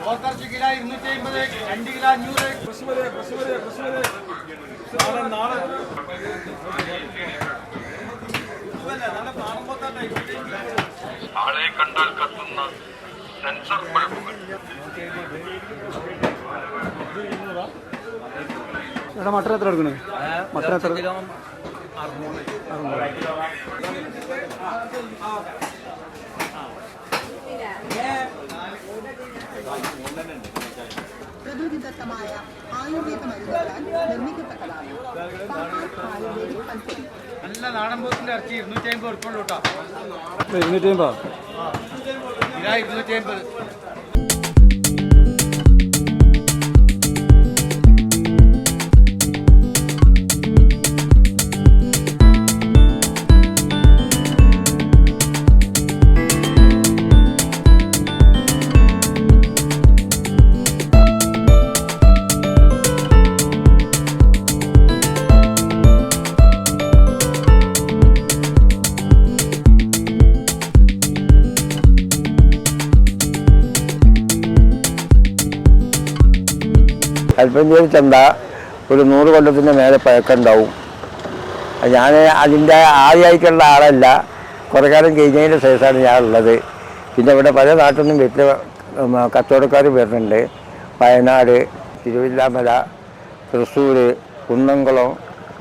പോത്തർച്ചി kilo ഇരുന്നൂറ്റി അമ്പത് രണ്ട് കിലോ അഞ്ഞൂറ്. ആളെ കണ്ടാൽ കത്തുന്ന സെൻസർ ബൾബുകൾ എടാ മട്ടൻ എത്ര എടുക്കണേ? മട്ടൻ എത്ര? പ്രകൃതിദത്തമായ ആയുർവേദ മരുന്നുകളാൽ നിർമ്മിക്കപ്പെട്ടതാണ്. പഹാർ ആയുർവേദിക് പഞ്ചകം നല്ല നാടൻ പോത്തിന്റെ ഇറച്ചി ഇരുന്നൂറ്റി അമ്പത് ഉൾക്കൊള്ളൂട്ടോ ഇരുന്നൂറ്റി അമ്പത്? ഇരുന്നൂറ്റി അമ്പത്. കൽപ്പഞ്ചേരി ചന്ത ഒരു നൂറ് കൊല്ലത്തിന്റെ മേലെ പഴക്കമുണ്ടാവും. ഞാൻ അതിന്റെ ആദ്യമായിട്ടുള്ള ആളല്ല. കുറേ കാലം കഴിഞ്ഞതിന്റെ ശേഷമാണ് ഉള്ളത് പിന്നെ ഇവിടെ പല നാട്ടിൽ നിന്നും വീട്ടിൽ കച്ചവടക്കാർ വരുന്നുണ്ട്. വയനാട് തിരുവില്ലാമല തൃശ്ശൂർ കുന്നംകുളം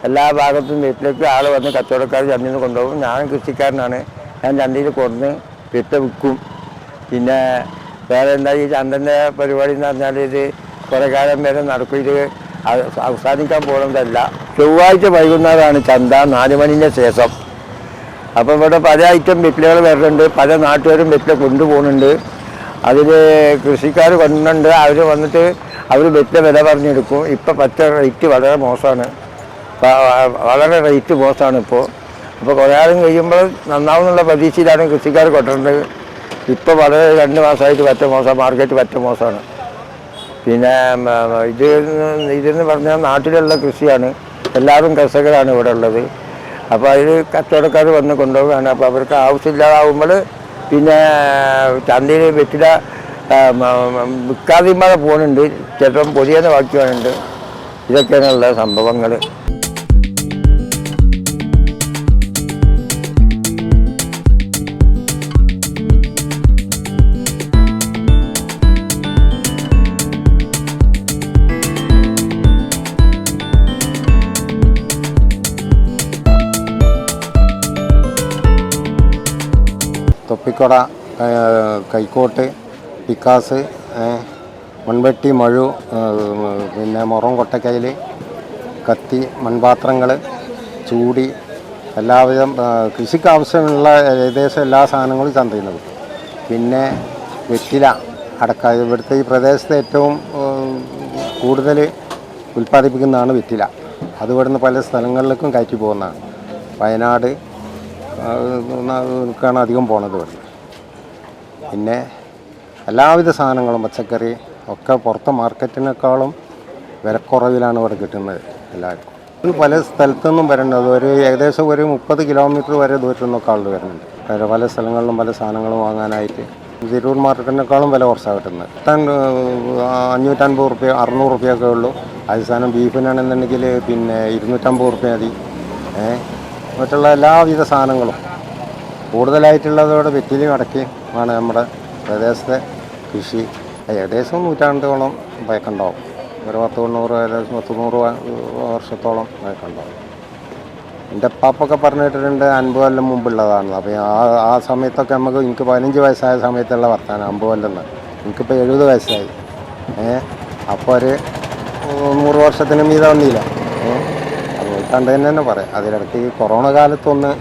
എല്ലാ ഭാഗത്തും വീട്ടിലേക്ക് ആൾ വന്ന് കച്ചവടക്കാർ ചന്തയിൽ നിന്ന് കൊണ്ടുപോകും. ഞാൻ കൃഷിക്കാരനാണ്. ഞാൻ ചന്തയിൽ കൊണ്ട് വിറ്റ വിൽക്കും. പിന്നെ വേറെ എന്താ ഈ ചന്തന്റെ പരിപാടി എന്ന് പറഞ്ഞാൽ ഇത് കുറേ കാലം വരെ നടക്കും അവസാനിക്കാൻ പോകുന്നതല്ല. ചൊവ്വാഴ്ച വൈകുന്നേരമാണ് ചന്ത നാല് മണിന് ശേഷം. അപ്പോൾ ഇവിടെ പല ഐറ്റം വെറ്റിലകൾ വരുന്നുണ്ട്. പല നാട്ടുകാരും വെറ്റില കൊണ്ടുപോകുന്നുണ്ട്. അതിൽ കൃഷിക്കാർ കൊണ്ടുണ്ട് അവർ വന്നിട്ട് അവർ വെറ്റില വില പറഞ്ഞെടുക്കും. ഇപ്പോൾ പച്ച റേറ്റ് വളരെ മോശമാണ്. വളരെ റേറ്റ് മോശമാണ് ഇപ്പോൾ. അപ്പോൾ കുറേ കാലം കഴിയുമ്പോൾ നന്നാവുന്നുള്ള പ്രതീക്ഷയിലാണ് കൃഷിക്കാർ കൊണ്ടുവരുന്നത്. ഇപ്പോൾ വളരെ രണ്ട് മാസമായിട്ട് പറ്റ മോശം മാർക്കറ്റ് പറ്റ മോശമാണ്. പിന്നെ ഇത് ഇതെന്ന് പറഞ്ഞാൽ നാട്ടിലുള്ള കൃഷിയാണ്. എല്ലാവരും കർഷകരാണ് ഇവിടെ ഉള്ളത്. അപ്പോൾ അതിൽ കച്ചവടക്കാർ വന്ന് കൊണ്ടുപോവുകയാണ്. അപ്പോൾ അവർക്ക് ആവശ്യമില്ലാതാവുമ്പോൾ പിന്നെ ചന്തയിൽ വെറ്റില വിൽക്കാതെയും പോകുന്നുണ്ട് ചിലപ്പം പൊതിയെന്ന് ബാക്കി വരുന്നുണ്ട് ഇതൊക്കെയാണുള്ള സംഭവങ്ങൾ. തൊപ്പിക്കൊട കൈക്കോട്ട് പിക്കാസ് മൺവെട്ടി മഴു പിന്നെ മുറം കൊട്ടക്കയിൽ കത്തി മൺപാത്രങ്ങൾ ചൂടി എല്ലാവിധം കൃഷിക്ക് ആവശ്യമുള്ള ഏകദേശം എല്ലാ സാധനങ്ങളും ചന്തയിൽ നിന്ന് പിന്നെ വെറ്റില അടക്ക ഇവിടുത്തെ ഈ പ്രദേശത്ത് ഏറ്റവും കൂടുതൽ ഉൽപ്പാദിപ്പിക്കുന്നതാണ് വെറ്റില. അത് ഇവിടുന്ന് പല സ്ഥലങ്ങളിലേക്കും കയറ്റി പോകുന്നതാണ്. വയനാട് ാണ് അധികം പോണത് ഇവിടുന്ന് പിന്നെ എല്ലാവിധ സാധനങ്ങളും പച്ചക്കറി ഒക്കെ പുറത്തെ മാർക്കറ്റിനേക്കാളും വിലക്കുറവിലാണ് ഇവിടെ കിട്ടുന്നത് എല്ലാവർക്കും. പല സ്ഥലത്തുനിന്നും വരേണ്ടത് ഒരു ഏകദേശം ഒരു മുപ്പത് കിലോമീറ്റർ വരെ ദൂരത്തു നിന്നൊക്കെ ആളുകൾ വരുന്നുണ്ട്. പല സ്ഥലങ്ങളിലും പല സാധനങ്ങളും വാങ്ങാനായിട്ട് തിരൂർ മാർക്കറ്റിനേക്കാളും വില കുറച്ചാണ് കിട്ടുന്നത്. അഞ്ഞൂറ്റൻപത് റുപ്യ അറുന്നൂറ് റുപ്യൊക്കെ ഉള്ളൂ. അത് സാധനം ബീഫിനാണെന്നുണ്ടെങ്കിൽ പിന്നെ ഇരുന്നൂറ്റമ്പത് റുപ്യ മതി. ഏഹ് മറ്റുള്ള എല്ലാവിധ സാധനങ്ങളും കൂടുതലായിട്ടുള്ളതോടെ വെറ്റിലും അടക്കുകയും ആണ് നമ്മുടെ പ്രദേശത്തെ കൃഷി. ഏകദേശം നൂറ്റാണ്ടോളം പയക്കുണ്ടാവും ഒരു പത്ത് തൊണ്ണൂറ് ഏകദേശം പത്ത് നൂറ് വർഷത്തോളം പയക്കുണ്ടാവും എന്റെ പാപ്പൊക്കെ പറഞ്ഞിട്ടുണ്ട് അൻപത് കൊല്ലം മുമ്പുള്ളതാണ്. അപ്പോൾ ആ ആ സമയത്തൊക്കെ നമുക്ക് എനിക്ക് പതിനഞ്ച് വയസ്സായ സമയത്തുള്ള വർത്താനം അമ്പത് കൊല്ലം എനിക്കിപ്പോൾ എഴുപത് വയസ്സായി. ഏ അപ്പോൾ ഒരു നൂറ് വർഷത്തിന് മീത വന്നില്ല. കണ്ടു തന്നെ പറയാം. അതിനിടയ്ക്ക് കൊറോണ കാലത്തൊന്ന്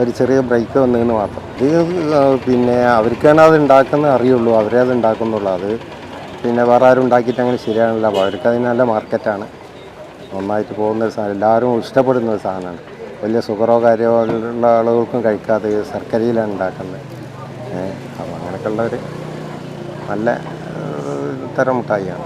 ഒരു ചെറിയ ബ്രേക്ക് വന്നതെന്ന് മാത്രം. ഇത് പിന്നെ അവർക്കാണ് അത് ഉണ്ടാക്കുന്ന അറിയുള്ളൂ. അവരേ അത് ഉണ്ടാക്കുന്നുള്ളൂ അത് പിന്നെ വേറെ ആരും ഉണ്ടാക്കിയിട്ട് അങ്ങനെ ശരിയാണല്ലോ അപ്പോൾ അവർക്ക് അതിന് നല്ല മാർക്കറ്റാണ് നന്നായിട്ട് പോകുന്ന ഒരു സാധനം. എല്ലാവരും ഇഷ്ടപ്പെടുന്ന ഒരു സാധനമാണ്. വലിയ സുഖറോ കാര്യമോ ഉള്ള ആളുകൾക്കും കഴിക്കാതെ ശർക്കരയിലാണ് ഉണ്ടാക്കുന്നത് അപ്പോൾ അങ്ങനെയൊക്കെ ഉള്ളവർ നല്ല തരം മിഠായിയാണ്